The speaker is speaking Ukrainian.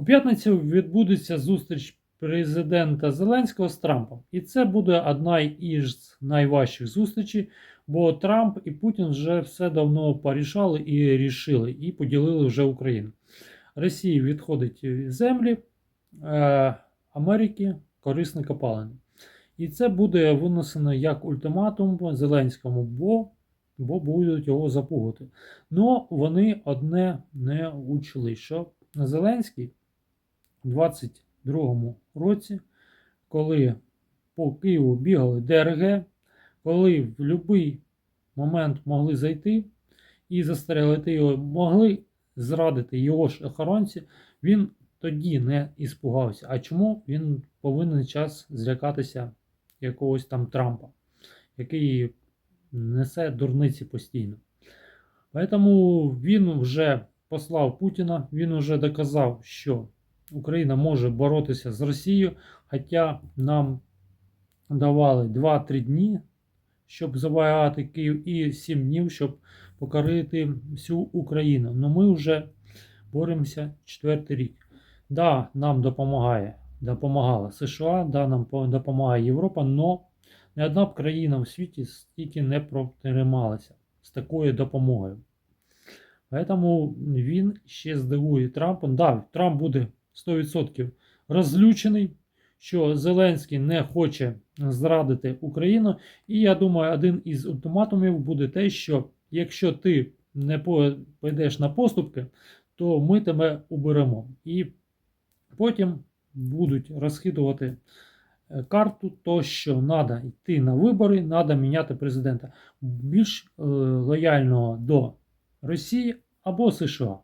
У п'ятницю відбудеться зустріч президента Зеленського з Трампом. І це буде одна із найважчих зустрічей, бо Трамп і Путін вже все давно порішали і рішили, і поділили вже Україну. Росії відходить землі е, Америки корисні копалини. І це буде винесено як ультиматум Зеленському, бо, бо будуть його запугати. Ну вони одне не учли, що Зеленський у 22-му році, коли по Києву бігали ДРГ, коли в будь-який момент могли зайти і застрелити його, могли зрадити його ж охоронці, він тоді не іспугався. А чому він повинен час злякатися якогось там Трампа, який несе дурниці постійно? Тому він вже послав Путіна, він вже доказав, що Україна може боротися з Росією, хоча нам давали 2-3 дні, щоб завоювати Київ, і 7 днів, щоб покорити всю Україну. Ну ми вже боремося четвертий рік. Да, нам допомагає, допомагала США, да, нам допомагає Європа, але ні одна б країна в світі стільки не протрималася з такою допомогою. Тому він ще здивує Трампа. Да, Трамп буде 100% розлючений, що Зеленський не хоче зрадити Україну. І я думаю, один із ультиматумів буде те, що якщо ти не пойдеш на поступки, то ми тебе уберемо. І потім будуть розхитувати е, карту, то що треба йти на вибори, треба міняти президента більш е, лояльного до Росії або США.